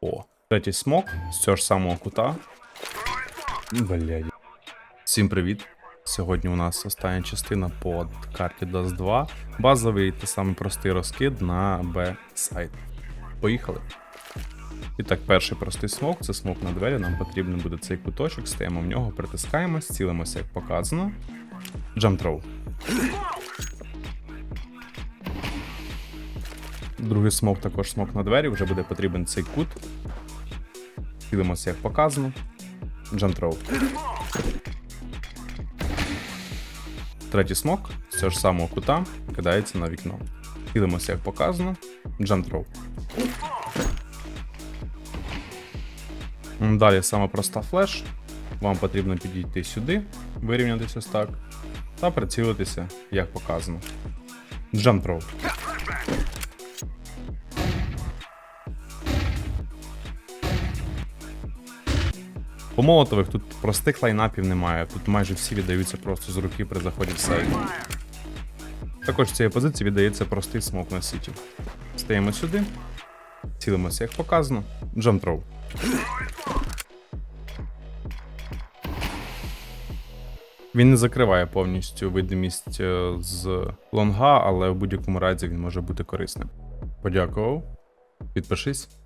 О, третій смок з цього ж самого кута. Блядь. Всім привіт. Сьогодні у нас остання частина по карті DAS 2. Базовий та самий простий розкид на Б-сайт. Поїхали. І так, перший простий смок це смок на двері. Нам потрібен буде цей куточок, стаємо в нього, притискаємо, цілимося, як показано. Jump Другий смок також смок на двері, вже буде потрібен цей кут. Цілимося, як показано. Jump. Третій смок з цього ж самого кута кидається на вікно. Цілимося, як показано. Jump Далі саме проста флеш. Вам потрібно підійти сюди, вирівнятися ось так, та прицілитися, як показано. Jump По молотових тут простих лайнапів немає. Тут майже всі віддаються просто з руки при заході в сайт. Також з цієї позиції віддається простий смок на сіті. Стаємо сюди, цілимося, як показано. Throw. Він не закриває повністю видимість е, з лонга, але в будь-якому разі він може бути корисним. Подякував. Підпишись.